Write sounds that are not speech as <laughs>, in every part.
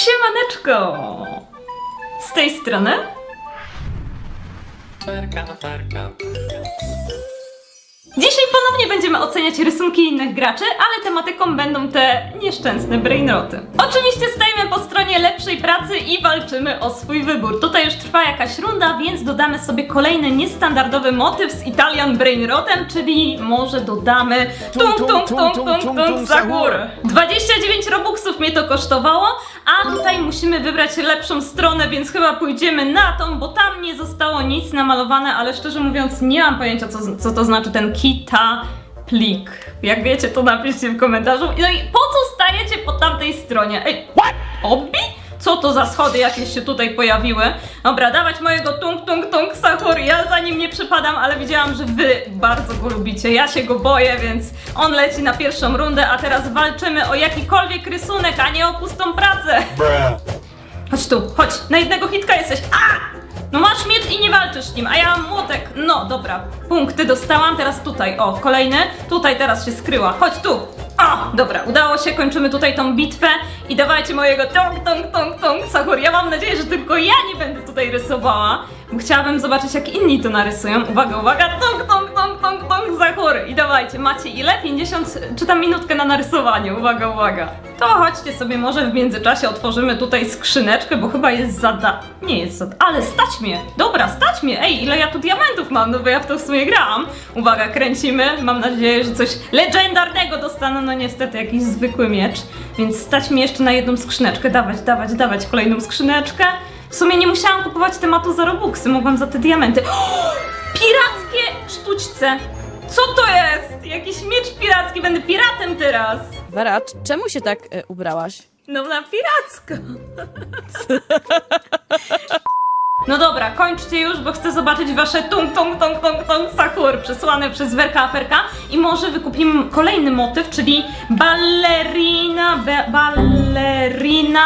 Siemaneczko! Z tej strony Dzisiaj ponownie będziemy oceniać rysunki innych graczy, ale tematyką będą te nieszczęsne brainroty. Oczywiście stajemy po stronie lepszej pracy i walczymy o swój wybór. Tutaj już trwa jakaś runda, więc dodamy sobie kolejny niestandardowy motyw z Italian brainrotem, czyli może dodamy tung tung tung tung tung sahur. 29 robuxów mnie to kosztowało, a tutaj musimy wybrać lepszą stronę, więc chyba pójdziemy na tą, bo tam nie zostało nic namalowane, ale szczerze mówiąc nie mam pojęcia co, co to znaczy ten kita plik. Jak wiecie to napiszcie w komentarzu. No i po co stajecie po tamtej stronie? Ej, obi? Co to za schody jakieś się tutaj pojawiły? Dobra, dawać mojego tung tung tung sahur. Ja za nim nie przypadam, ale widziałam, że wy bardzo go lubicie. Ja się go boję, więc on leci na pierwszą rundę, a teraz walczymy o jakikolwiek rysunek, a nie o pustą pracę. Chodź tu, chodź, na jednego hitka jesteś. A! No masz miecz i nie walczysz nim, a ja mam młotek. No dobra, punkty dostałam, teraz tutaj, o, kolejny. Tutaj teraz się skryła, chodź tu. O, dobra, udało się, kończymy tutaj tą bitwę i dawajcie mojego tong tong tong tong sahur. Ja mam nadzieję, że tylko ja nie będę tutaj rysowała, chciałabym zobaczyć jak inni to narysują. Uwaga, uwaga, tong tong tong tong tong sahur. I dawajcie, macie ile? 50, czy tam minutkę na narysowanie, uwaga, uwaga. To chodźcie sobie może w międzyczasie otworzymy tutaj skrzyneczkę, bo chyba jest zada... Nie jest zada... Ale stać mnie! Dobra, stać mnie! Ej, ile ja tu diamentów mam, no bo ja w to w sumie grałam. Uwaga, kręcimy. Mam nadzieję, że coś legendarnego dostanę. No niestety, jakiś zwykły miecz. Więc stać mi jeszcze na jedną skrzyneczkę. Dawać, dawać, dawać kolejną skrzyneczkę. W sumie nie musiałam kupować tematu za robuxy, mogłam za te diamenty. O! Pirackie sztućce! Co to jest? Jakiś miecz piracki, będę piratem teraz! Wera, c- czemu się tak e, ubrałaś? No na piracko. No dobra, kończcie już, bo chcę zobaczyć wasze tung tung tung tung tung sahur przesłane przez Werka Aferka i może wykupimy kolejny motyw, czyli ballerina, be, ballerina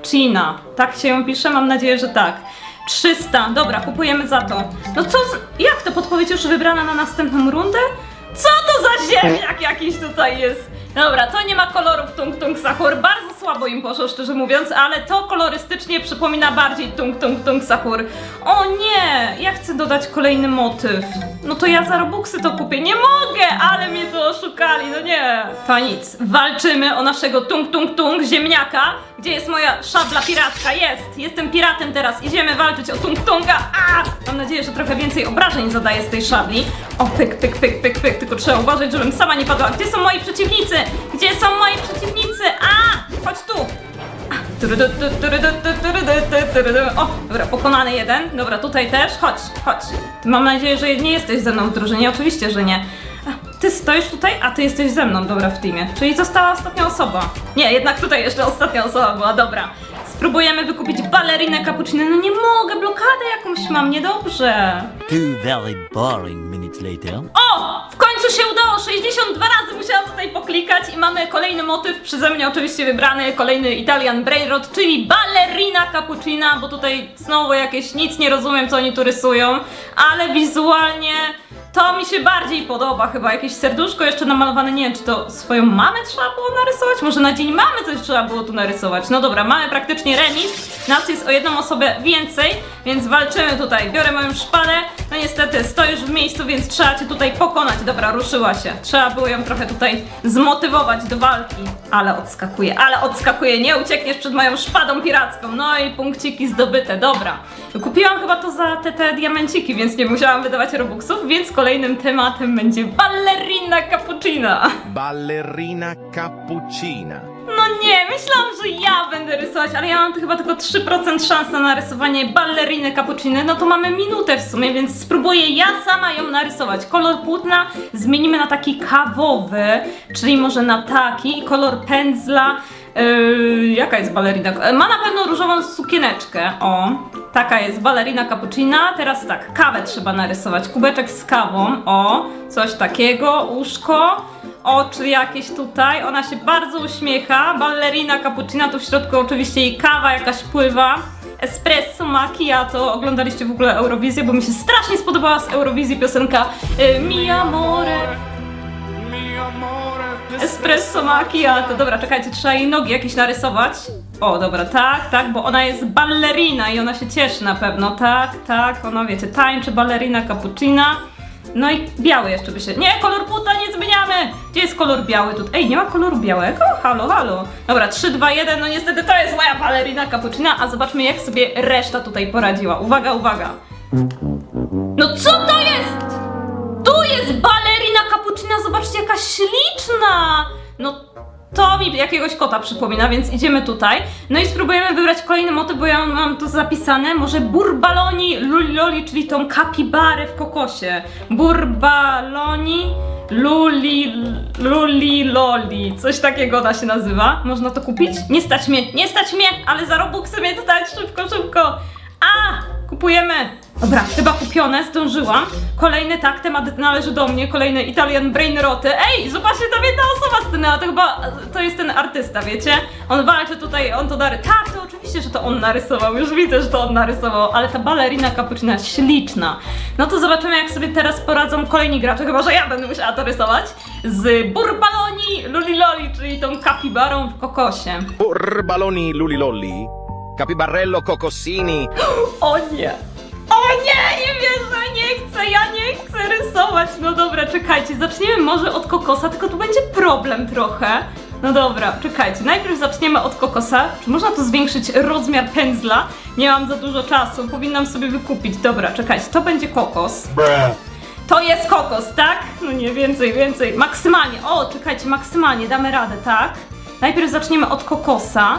cappuccina. Tak się ją pisze? Mam nadzieję, że tak. 300, dobra, kupujemy za to. No co, z, jak to podpowiedź już wybrana na następną rundę? Co to za ziemniak jakiś tutaj jest? Dobra, to nie ma kolorów Tung Tung Sahur. Bardzo słabo im poszło, szczerze mówiąc, ale to kolorystycznie przypomina bardziej Tung Tung Tung Sahur. O nie! Ja chcę dodać kolejny motyw. No to ja za Robuxy to kupię. Nie mogę, ale mnie to oszukali, no nie. To nic. Walczymy o naszego Tung Tung Tung ziemniaka. Gdzie jest moja szabla piracka? Jest! Jestem piratem teraz. Idziemy walczyć o Tung Tunga. A! Mam nadzieję, że trochę więcej obrażeń zadaję z tej szabli. O, pyk, pyk, pyk, pyk, pyk. Tylko trzeba uważać, żebym sama nie padła. Gdzie są moi przeciwnicy? Gdzie są moi przeciwnicy? A! Chodź tu! O, dobra, pokonany jeden. Dobra, tutaj też. Chodź, chodź. Mam nadzieję, że nie jesteś ze mną w drużynie. Oczywiście, że nie. Ty stoisz tutaj, a ty jesteś ze mną, dobra, w teamie. Czyli została ostatnia osoba. Nie, jednak tutaj jeszcze ostatnia osoba była, dobra. Spróbujemy wykupić balerinę cappuccino. No nie mogę, blokadę jakąś mam, niedobrze. Two very boring minutes later. O! Końcu się udało! 62 razy musiałam tutaj poklikać i mamy kolejny motyw, przeze mnie oczywiście wybrany, kolejny Italian Brainrot, czyli ballerina cappuccina, bo tutaj znowu jakieś nic nie rozumiem, co oni tu rysują, ale wizualnie to mi się bardziej podoba, chyba jakieś serduszko jeszcze namalowane, nie wiem, czy to swoją mamę trzeba było narysować? Może na dzień mamy coś trzeba było tu narysować? No dobra, mamy praktycznie remis, nas jest o jedną osobę więcej, więc walczymy tutaj. Biorę moją szpadę, no niestety stoisz w miejscu, więc trzeba cię tutaj pokonać. Dobra, ruszyła się. Trzeba było ją trochę tutaj zmotywować do walki. Ale odskakuje, ale odskakuje, nie uciekniesz przed moją szpadą piracką. No i punkciki zdobyte, dobra. Kupiłam chyba to za te, te diamenciki, więc nie musiałam wydawać robuxów, więc kolejnym tematem będzie ballerina cappuccina. Ballerina cappuccina. Nie, myślałam, że ja będę rysować, ale ja mam chyba tylko 3% szans na narysowanie balleriny cappucciny. No to mamy minutę w sumie, więc spróbuję ja sama ją narysować. Kolor płótna zmienimy na taki kawowy, czyli może na taki kolor pędzla. Yy, jaka jest balerina? E, Ma na pewno różową sukieneczkę. O, taka jest balerina cappuccina. Teraz tak, kawę trzeba narysować. Kubeczek z kawą. O, coś takiego. Uszko oczy jakieś tutaj. Ona się bardzo uśmiecha. Ballerina cappuccina, tu w środku oczywiście jej kawa jakaś pływa. Espresso, macchiato. Oglądaliście w ogóle Eurowizję, bo mi się strasznie spodobała z Eurowizji piosenka y, Mi amore. Espresso macchiato. Dobra, czekajcie, trzeba jej nogi jakieś narysować. O, dobra, tak, tak, bo ona jest ballerina i ona się cieszy na pewno. Tak, tak, ona wiecie, tańczy ballerina cappuccina. No i biały jeszcze by się. Nie, kolor buta nie zmieniamy! Gdzie jest kolor biały tutaj? Ej, nie ma koloru białego? Halo, halo. Dobra, 3, 2, 1, no niestety to jest moja ballerina cappuccina, a zobaczmy jak sobie reszta tutaj poradziła. Uwaga, uwaga. No co to jest? Tu jest balerina cappuccina, zobaczcie jaka śliczna! No to mi jakiegoś kota przypomina, więc idziemy tutaj. No i spróbujemy wybrać kolejny motyw, bo ja mam tu zapisane. Może burbaloni luli loli, czyli tą kapibarę w kokosie. Burbaloni luli luli loli. Coś takiego ona się nazywa. Można to kupić? Nie stać mnie, nie stać mnie, ale za robuxy mnie stać, szybko, szybko. A! Kupujemy! Dobra, chyba kupione, zdążyłam. Kolejny tak, temat należy do mnie, kolejny Italian Brain Roty. Ej, zobaczcie, tam jedna osoba stanęła, to chyba, to jest ten artysta, wiecie? On walczy tutaj, on to nary... Tak, to oczywiście, że to on narysował, już widzę, że to on narysował, ale ta balerina cappuccina jest śliczna. No to zobaczymy, jak sobie teraz poradzą kolejni gracze, chyba, że ja będę musiała to rysować. Z Burbaloni Luliloli, czyli tą kapibarą w kokosie. Burbaloni lulilolli. Capibarello cocossini. <gasps> O nie! O nie, nie wierzę, nie chcę, ja nie chcę rysować. No dobra, czekajcie, zaczniemy może od kokosa, tylko tu będzie problem trochę. No dobra, czekajcie, najpierw zaczniemy od kokosa. Czy można tu zwiększyć rozmiar pędzla? Nie mam za dużo czasu, powinnam sobie wykupić. Dobra, czekajcie, to będzie kokos. To jest kokos, tak? No nie, więcej, więcej. Maksymalnie. O, czekajcie, maksymalnie, damy radę, tak? Najpierw zaczniemy od kokosa.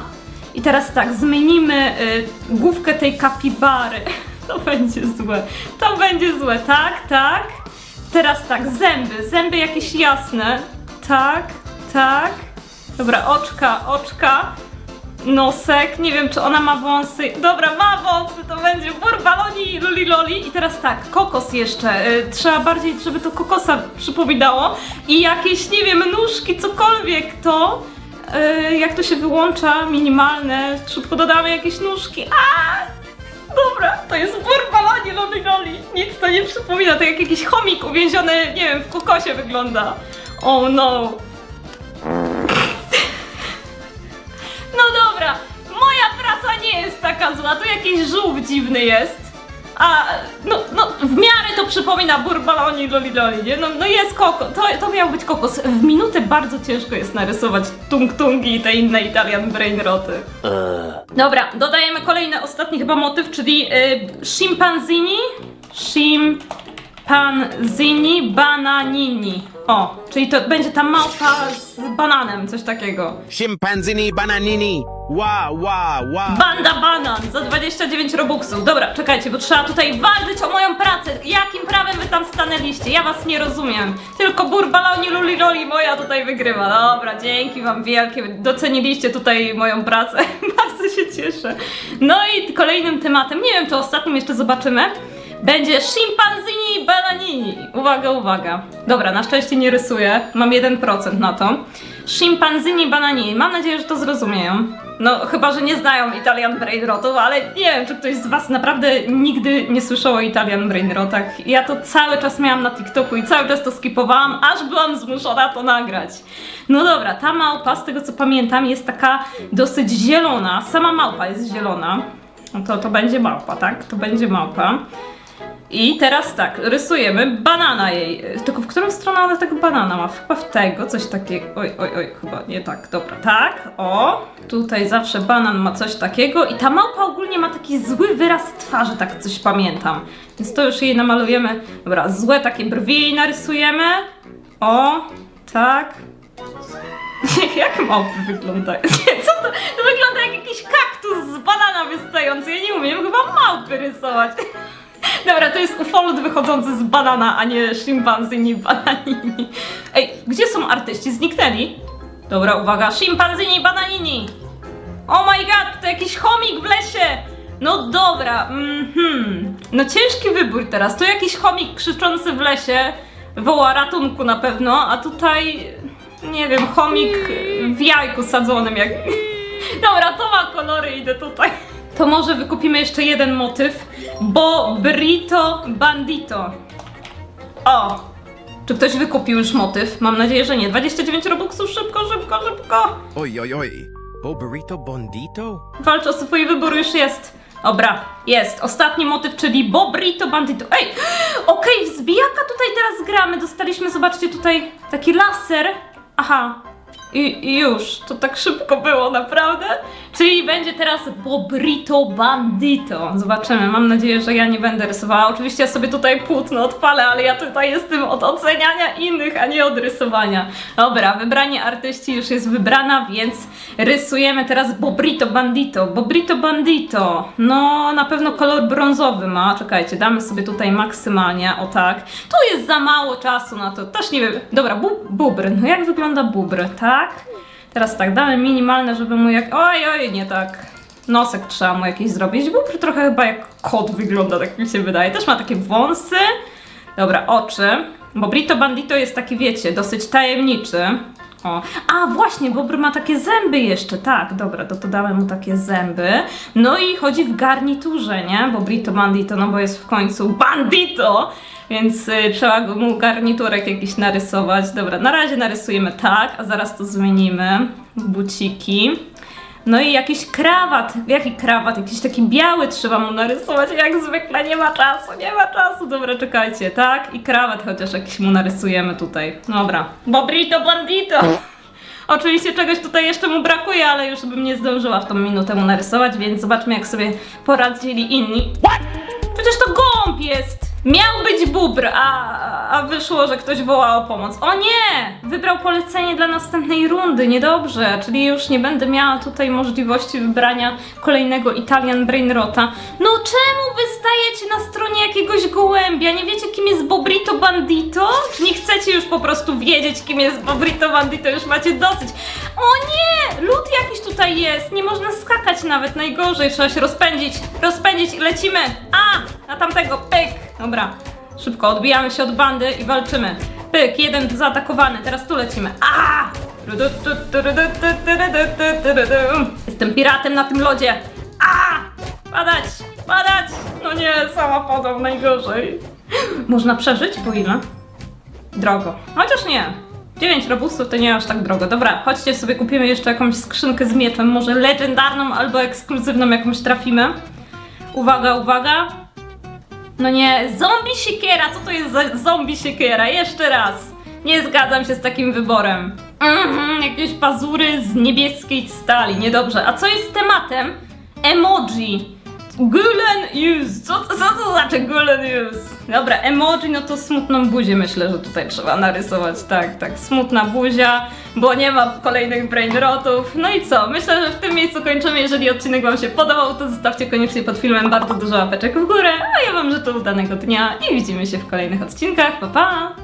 I teraz tak, zmienimy y, główkę tej kapibary. <laughs> To będzie złe. To będzie złe, tak, tak. Teraz tak, zęby. Zęby jakieś jasne. Tak, tak. Dobra, oczka, oczka. Nosek, nie wiem czy ona ma wąsy. Dobra, ma wąsy, to będzie burbaloni luli loli. I teraz tak, kokos jeszcze. Y, trzeba bardziej, żeby to kokosa przypominało. I jakieś, nie wiem, nóżki, cokolwiek to. Y, jak to się wyłącza, minimalne. Szybko dodamy jakieś nóżki. A! Dobra, to jest burbaloni loli loli. Nic to nie przypomina, to jak jakiś chomik uwięziony, nie wiem, w kokosie wygląda. Oh no. No dobra, moja praca nie jest taka zła, to jakiś żółw dziwny jest. A, no, no, w miarę to przypomina burbaloni loli loli, nie? No, no jest kokos, to, to miał być kokos. W minutę bardzo ciężko jest narysować tung tungi i te inne Italian brain roty. Dobra, dodajemy kolejny, ostatni chyba motyw, czyli y, szimpanzini. Szimpanzini bananini. O, czyli to będzie ta małpa z bananem, coś takiego. Scimpanzini bananini. Wa, wa, wa. Banda banan za 29 robuxów. Dobra, czekajcie, bo trzeba tutaj walczyć o moją pracę. Jakim prawem wy tam stanęliście? Ja was nie rozumiem. Tylko burbaloni luli loli moja tutaj wygrywa. Dobra, dzięki wam wielkie. Doceniliście tutaj moją pracę. <laughs> Bardzo się cieszę. No i kolejnym tematem, nie wiem, to ostatnim jeszcze zobaczymy. Będzie szimpanzini bananini. Uwaga, uwaga. Dobra, na szczęście nie rysuję. Mam 1% na to. Szimpanzini bananini. Mam nadzieję, że to zrozumieją. No, chyba, że nie znają Italian Brain Rotów, ale nie wiem, czy ktoś z Was naprawdę nigdy nie słyszał o Italian Brain Rotach. Ja to cały czas miałam na TikToku i cały czas to skipowałam, aż byłam zmuszona to nagrać. No dobra, ta małpa, z tego co pamiętam, jest taka dosyć zielona. Sama małpa jest zielona. No to, to będzie małpa, tak? To będzie małpa. I teraz tak, rysujemy banana jej. Tylko w którą stronę ona tego banana ma? Chyba w tego, coś takiego. Oj, oj, oj, chyba nie tak, dobra. Tak, o, tutaj zawsze banan ma coś takiego. I ta małpa ogólnie ma taki zły wyraz twarzy, tak coś pamiętam. Więc to już jej namalujemy. Dobra, złe takie brwi jej narysujemy. O, tak. <laughs> Jak małpy wyglądają? <laughs> Co to? To wygląda jak jakiś kaktus z banana wystający. Ja nie umiem chyba małpy rysować. <laughs> Dobra, to jest ufolut wychodzący z banana, a nie szimpanzini bananini. Ej, gdzie są artyści? Zniknęli? Dobra, uwaga, szimpanzini bananini! Oh my god, to jakiś chomik w lesie! No dobra, mhm. No ciężki wybór teraz. Tu jakiś chomik krzyczący w lesie woła ratunku na pewno, a tutaj, nie wiem, chomik w jajku sadzonym jak... <laughs> Dobra, to ma kolory, idę tutaj. To może wykupimy jeszcze jeden motyw, bo Brito Bandito. O! Czy ktoś wykupił już motyw? Mam nadzieję, że nie. 29 robuxów, szybko, szybko, szybko. Oi, oi, oi. Bo burrito bondito? Walcz o swój wybór już jest. Dobra, jest. Ostatni motyw, czyli Bobrito Bandito. Ej! Okej, w zbijaka tutaj teraz gramy. Dostaliśmy, zobaczcie, tutaj taki laser. Aha. I, I już. To tak szybko było, naprawdę? Czyli będzie teraz Bobrito Bandito. Zobaczymy. Mam nadzieję, że ja nie będę rysowała. Oczywiście ja sobie tutaj płótno odpalę, ale ja tutaj jestem od oceniania innych, a nie od rysowania. Dobra, wybranie artyści już jest wybrana, więc rysujemy teraz Bobrito Bandito. Bobrito Bandito. No, na pewno kolor brązowy ma. Czekajcie, damy sobie tutaj maksymalnie, o tak. Tu jest za mało czasu na to. Też nie wiem. Dobra, bu bubr. No jak wygląda bubr, tak? Teraz tak, damy minimalne, żeby mu jak... Oj, oj, nie tak. Nosek trzeba mu jakiś zrobić. Bubr trochę chyba jak kot wygląda, tak mi się wydaje. Też ma takie wąsy. Dobra, oczy. Bo Brito Bandito jest taki, wiecie, dosyć tajemniczy. O. A właśnie, Bobr ma takie zęby jeszcze, tak, dobra, to, to dałem mu takie zęby. No i chodzi w garniturze, nie? Bo Brito Bandito, no bo jest w końcu bandito, więc y, trzeba mu garniturek jakiś narysować. Dobra, na razie narysujemy tak, a zaraz to zmienimy buciki. No i jakiś krawat, jaki krawat? Jakiś taki biały trzeba mu narysować, jak zwykle, nie ma czasu, nie ma czasu. Dobra, czekajcie, tak? I krawat chociaż jakiś mu narysujemy tutaj. Dobra. Bobrito bandito! <laughs> Oczywiście czegoś tutaj jeszcze mu brakuje, ale już bym nie zdążyła w tą minutę mu narysować, więc zobaczmy jak sobie poradzili inni. Przecież to gąb jest! Miał być bubr, a, a wyszło, że ktoś woła o pomoc. O nie! Wybrał polecenie dla następnej rundy, niedobrze. Czyli już nie będę miała tutaj możliwości wybrania kolejnego Italian Brainrota. No czemu wy stajecie na stronie jakiegoś gołębia? Nie wiecie kim jest Bobrito Bandito? Czy nie chcecie już po prostu wiedzieć kim jest Bobrito Bandito? Już macie dosyć. O nie! Lód jakiś tutaj jest. Nie można skakać nawet. Najgorzej. Trzeba się rozpędzić. Rozpędzić i lecimy. A! Na tamtego. Pyk. Dobra. Szybko. Odbijamy się od bandy i walczymy. Pyk. Jeden zaatakowany. Teraz tu lecimy. Jestem piratem na tym lodzie. A! Padać! Padać! No nie, sama padam najgorzej. Można przeżyć? Po ile? Drogo. Chociaż nie. 9 robustów to nie aż tak drogo. Dobra, chodźcie sobie kupimy jeszcze jakąś skrzynkę z mieczem, może legendarną albo ekskluzywną jakąś trafimy. Uwaga, uwaga. No nie, zombie siekiera, co to jest za zombie siekiera? Jeszcze raz. Nie zgadzam się z takim wyborem. Mhm, jakieś pazury z niebieskiej stali, niedobrze. A co jest tematem? Emoji. Gulen use. Co, co to znaczy gulen use? Dobra, emoji, no to smutną buzię myślę, że tutaj trzeba narysować. Tak, tak, smutna buzia, bo nie ma kolejnych brainrotów. No i co? Myślę, że w tym miejscu kończymy. Jeżeli odcinek Wam się podobał, to zostawcie koniecznie pod filmem bardzo dużo łapeczek w górę. A ja Wam życzę udanego dnia i widzimy się w kolejnych odcinkach. Pa, pa!